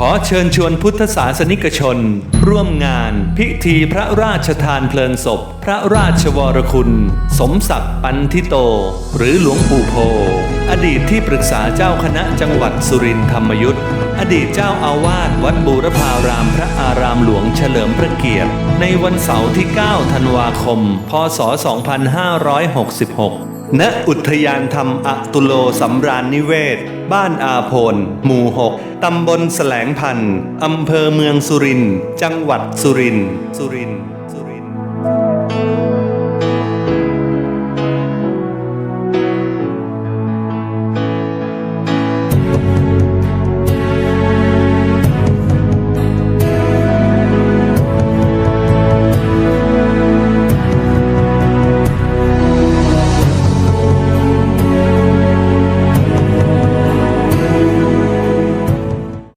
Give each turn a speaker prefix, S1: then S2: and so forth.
S1: ขอเชิญชวนพุทธศาสนิกชน ร่วมงานพิธีพระราชทานเพลิงศพ พระราชวรคุณ สมศักดิ์ปันทิโต หรือหลวงปู่โพ อดีตที่ปรึกษาเจ้าคณะจังหวัดสุรินทร์ธรรมยุทธ์อดีตเจ้าอาวาสวัดบูรพารามพระอารามหลวงเฉลิมพระเกียรติ ในวันเสาร์ที่ 9 ธันวาคม พศ 2566 ณอุทยานธรรมอตุโลสำราญนิเวศ บ้านอาโพนหมู่ 6 ตำบลแสลงพันธ์อำเภอเมืองสุรินทร์จังหวัดสุรินทร์สุรินทร์